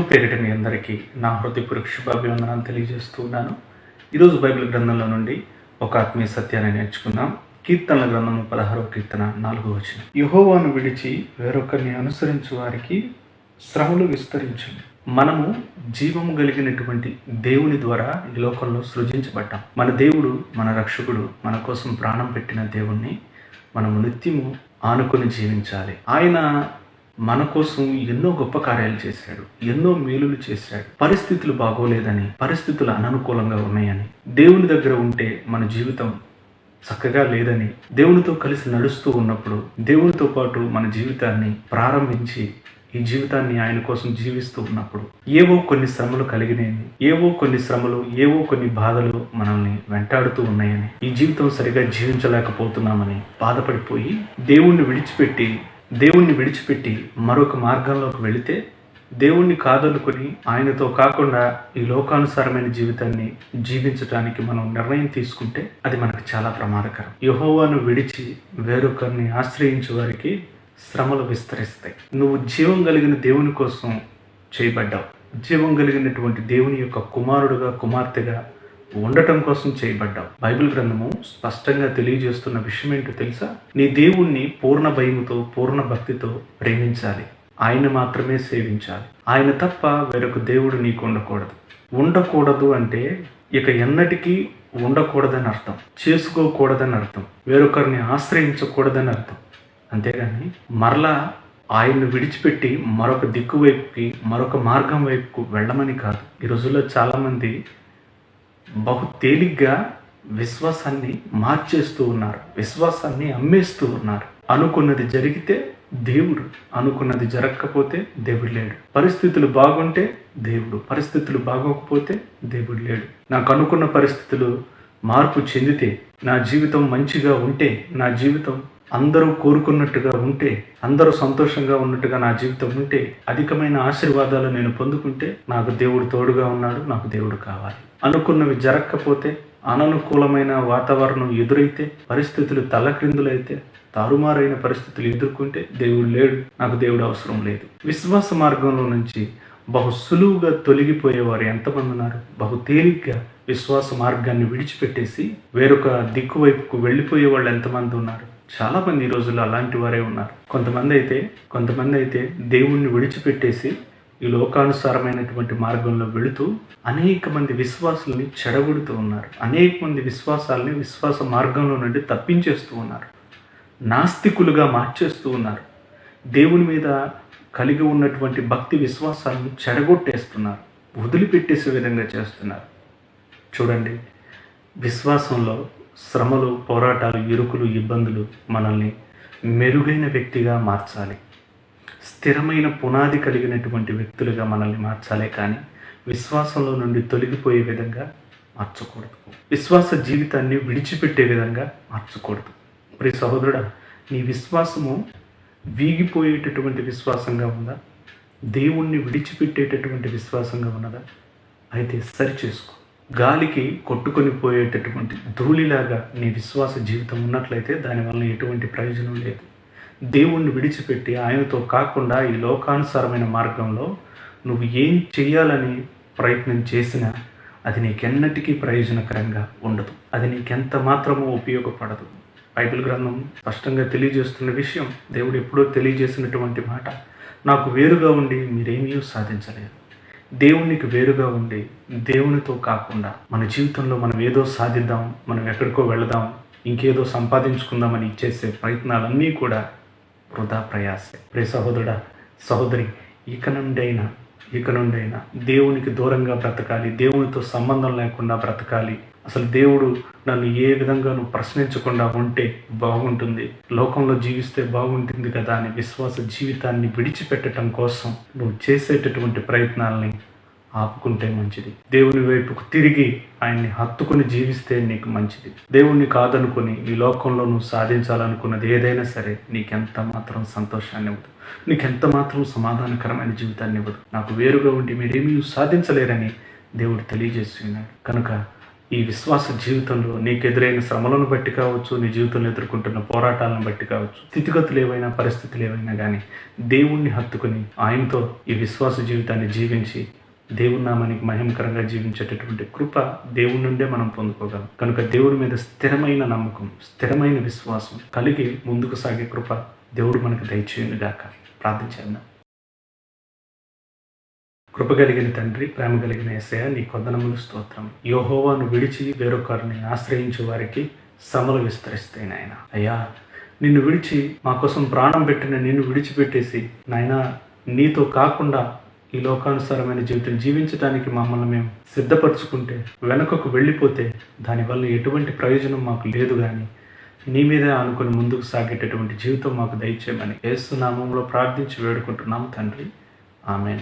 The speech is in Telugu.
ప్రభు పేరిట మీ అందరికీ నా హృదయపూర్వక శుభాభివందనాలు తెలియజేస్తూ ఉన్నాను ఈరోజు బైబిల్ గ్రంథంలో నుండి ఒక ఆత్మీయ సత్యాన్ని నేర్చుకుందాం. కీర్తనల గ్రంథము పదహారవ కీర్తన నాలుగో వచ్చిన యుహోవాను విడిచి వేరొకరిని అనుసరించు వారికి శ్రమలు విస్తరించింది మనము జీవము కలిగినటువంటి దేవుని ద్వారా ఈ లోకంలో సృజించబడ్డాం. మన దేవుడు మన రక్షకుడు మన కోసం ప్రాణం పెట్టిన దేవుణ్ణి మనము నిత్యము ఆనుకొని జీవించాలి. ఆయన మన కోసం ఎన్నో గొప్ప కార్యాలు చేశాడు ఎన్నో మేలులు చేశాడు. పరిస్థితులు బాగోలేదని పరిస్థితులు అననుకూలంగా ఉన్నాయని దేవుని దగ్గర ఉంటే మన జీవితం చక్కగా లేదని దేవునితో కలిసి నడుస్తూ ఉన్నప్పుడు దేవునితో పాటు మన జీవితాన్ని ప్రారంభించి ఈ జీవితాన్ని ఆయన కోసం జీవిస్తూ ఉన్నప్పుడు ఏవో కొన్ని శ్రమలు కలిగినాయని ఏవో కొన్ని శ్రమలు ఏవో కొన్ని బాధలు మనల్ని వెంటాడుతూ ఉన్నాయని ఈ జీవితం సరిగా జీవించలేకపోతున్నామని బాధపడిపోయి దేవుణ్ణి విడిచిపెట్టి దేవుణ్ణి విడిచిపెట్టి మరొక మార్గంలోకి వెళితే దేవుణ్ణి కాదనుకుని ఆయనతో కాకుండా ఈ లోకానుసారమైన జీవితాన్ని జీవించడానికి మనం నిర్ణయం తీసుకుంటే అది మనకు చాలా ప్రమాదకరం. యహోవాను విడిచి వేరొకరిని ఆశ్రయించే వారికి శ్రమలు విస్తరిస్తాయి. నువ్వు జీవం కలిగిన దేవుని కోసం చేయబడ్డావు. జీవం కలిగినటువంటి దేవుని యొక్క కుమారుడుగా కుమార్తెగా ఉండటం కోసం చేయబడ్డావు. బైబిల్ గ్రంథము స్పష్టంగా తెలియజేస్తున్న విషయం ఏంటో తెలుసా? నీ దేవుణ్ణి పూర్ణ భయముతో పూర్ణ భక్తితో ప్రేమించాలి. ఆయన మాత్రమే సేవించాలి. ఆయన తప్ప వేరొక దేవుడు నీకు ఉండకూడదు. ఉండకూడదు అంటే ఇక ఎన్నటికీ ఉండకూడదని అర్థం. చేసుకోకూడదని అర్థం. వేరొకరిని ఆశ్రయించకూడదని అర్థం. అంతేగాని మరలా ఆయన్ని విడిచిపెట్టి మరొక దిక్కు వైపుకి మరొక మార్గం వైపుకు వెళ్ళమని కాదు. ఈ రోజుల్లో చాలామంది బహు తేలిగ్గా విశ్వాసాన్ని మార్చేస్తూ ఉన్నారు. విశ్వాసాన్ని అమ్మేస్తూ ఉన్నారు. అనుకున్నది జరిగితే దేవుడు అనుకున్నది జరగకపోతే దేవుడు లేడు. పరిస్థితులు బాగుంటే దేవుడు పరిస్థితులు బాగోకపోతే దేవుడు లేడు. నాకు అనుకున్న పరిస్థితులు మార్పు చెందితే నా జీవితం మంచిగా ఉంటే నా జీవితం అందరూ కోరుకున్నట్టుగా ఉంటే అందరూ సంతోషంగా ఉన్నట్టుగా నా జీవితం ఉంటే అధికమైన ఆశీర్వాదాలు నేను పొందుకుంటే నాకు దేవుడు తోడుగా ఉన్నాడు నాకు దేవుడు కావాలి. అనుకున్నవి జరగకపోతే అననుకూలమైన వాతావరణం ఎదురైతే పరిస్థితులు తలక్రిందులైతే తారుమారైన పరిస్థితులు ఎదుర్కొంటే దేవుడు లేడు నాకు దేవుడు అవసరం లేదు. విశ్వాస మార్గంలో నుంచి బహు సులువుగా తొలగిపోయేవారు ఎంతమంది ఉన్నారు? బహు తేలిగ్గా విశ్వాస మార్గాన్ని విడిచిపెట్టేసి వేరొక దిక్కు వైపుకు వెళ్ళిపోయే వాళ్ళు ఎంతమంది ఉన్నారు? చాలామంది ఈ రోజుల్లో అలాంటి వారే ఉన్నారు. కొంతమంది అయితే కొంతమంది అయితే దేవుణ్ణి విడిచిపెట్టేసి ఈ లోకానుసారమైనటువంటి మార్గంలో వెళుతూ అనేక మంది విశ్వాసుల్ని చెడగొడుతూ ఉన్నారు. అనేక మంది విశ్వాసాలని విశ్వాస మార్గంలో నుండి తప్పించేస్తూ ఉన్నారు. నాస్తికులుగా మార్చేస్తూ ఉన్నారు. దేవుని మీద కలిగి ఉన్నటువంటి భక్తి విశ్వాసాలను చెడగొట్టేస్తున్నారు. వదిలిపెట్టేసే విధంగా చేస్తున్నారు. చూడండి విశ్వాసంలో శ్రమలు పోరాటాలు ఇరుకులు ఇబ్బందులు మనల్ని మెరుగైన వ్యక్తిగా మార్చాలి. స్థిరమైన పునాది కలిగినటువంటి వ్యక్తులుగా మనల్ని మార్చాలే కానీ విశ్వాసంలో నుండి తొలగిపోయే విధంగా మార్చకూడదు. విశ్వాస జీవితాన్ని విడిచిపెట్టే విధంగా మార్చకూడదు. ప్రియ సహోదరుడా నీ విశ్వాసము వీగిపోయేటటువంటి విశ్వాసంగా ఉందా? దేవుణ్ణి విడిచిపెట్టేటటువంటి విశ్వాసంగా ఉన్నదా? అయితే సరి చేసుకో. గాలికి కొట్టుకొని పోయేటటువంటి ధూళిలాగా నీ విశ్వాస జీవితం ఉన్నట్లయితే దానివల్ల ఎటువంటి ప్రయోజనం లేదు. దేవుణ్ణి విడిచిపెట్టి ఆయనతో కాకుండా ఈ లోకానుసారమైన మార్గంలో నువ్వు ఏం చేయాలని ప్రయత్నం చేసినా అది నీకెన్నటికీ ప్రయోజనకరంగా ఉండదు. అది నీకెంత మాత్రమూ ఉపయోగపడదు. బైబిల్ గ్రంథం స్పష్టంగా తెలియజేస్తున్న విషయం దేవుడు ఎప్పుడో తెలియజేసినటువంటి మాట నాకు వేరుగా ఉండి మీరేమీ సాధించలేరు దేవునికి వేరుగా ఉండి దేవునితో కాకుండా మన జీవితంలో మనం ఏదో సాధిద్దాం మనం ఎక్కడికో వెళదాం ఇంకేదో సంపాదించుకుందామని చేసే ప్రయత్నాలన్నీ కూడా వృధా ప్రయాసే. ప్రే సహోదరుడా సహోదరి ఇక నుండి అయినా ఇక నుండైనా దేవునికి దూరంగా బ్రతకాలి. దేవునితో సంబంధం లేకుండా బ్రతకాలి. అసలు దేవుడు నన్ను ఏ విధంగాను ప్రశ్నించకుండా ఉంటే బాగుంటుంది. లోకంలో జీవిస్తే బాగుంటుంది కదా అని విశ్వాస జీవితాన్ని విడిచిపెట్టడం కోసం నువ్వు చేసేటటువంటి ప్రయత్నాలని ఆపుకుంటే మంచిది. దేవుని వైపుకు తిరిగి ఆయన్ని హత్తుకుని జీవిస్తే నీకు మంచిది. దేవుణ్ణి కాదనుకుని ఈ లోకంలో నువ్వు సాధించాలనుకున్నది ఏదైనా సరే నీకెంత మాత్రం సంతోషాన్ని ఇవ్వదు. నీకెంత మాత్రం సమాధానకరమైన జీవితాన్ని ఇవ్వదు. నాకు వేరుగా ఉండి మీరేమీ సాధించలేరని దేవుడు తెలియజేస్తున్నాడు. కనుక ఈ విశ్వాస జీవితంలో నీకు ఎదురైన శ్రమలను బట్టి కావచ్చు నీ జీవితంలో ఎదుర్కొంటున్న పోరాటాలను బట్టి కావచ్చు స్థితిగతులు ఏవైనా పరిస్థితులు ఏవైనా కానీ దేవుణ్ణి హత్తుకుని ఆయనతో ఈ విశ్వాస జీవితాన్ని జీవించి దేవుని నామానికి మహిమకరంగా జీవించేటటువంటి కృప దేవుడి నుండే మనం పొందుకోగలం. కనుక దేవుడి మీద స్థిరమైన నమ్మకం స్థిరమైన విశ్వాసం కలిగి ముందుకు సాగే కృప దేవుడు మనకు దయచేయను గాక. ప్రార్థించేద్దాం కృప కలిగిన తండ్రి ప్రేమ కలిగిన ఎసయ నీ కొందనములు స్తోత్రం. యోహోవాను విడిచి వేరొకరిని ఆశ్రయించే వారికి సమలు విస్తరిస్తాయి నాయన. అయ్యా నిన్ను విడిచి మా కోసం ప్రాణం పెట్టిన నిన్ను విడిచిపెట్టేసి నాయన నీతో కాకుండా ఈ లోకానుసారమైన జీవితం జీవించడానికి మమ్మల్ని మేము సిద్ధపరచుకుంటే వెనుకకు వెళ్ళిపోతే దానివల్ల ఎటువంటి ప్రయోజనం మాకు లేదు కానీ నీ మీదే అనుకుని ముందుకు సాగేటటువంటి జీవితం మాకు దయచేయమని ఏసు నామంలో ప్రార్థించి వేడుకుంటున్నాము తండ్రి. ఆమె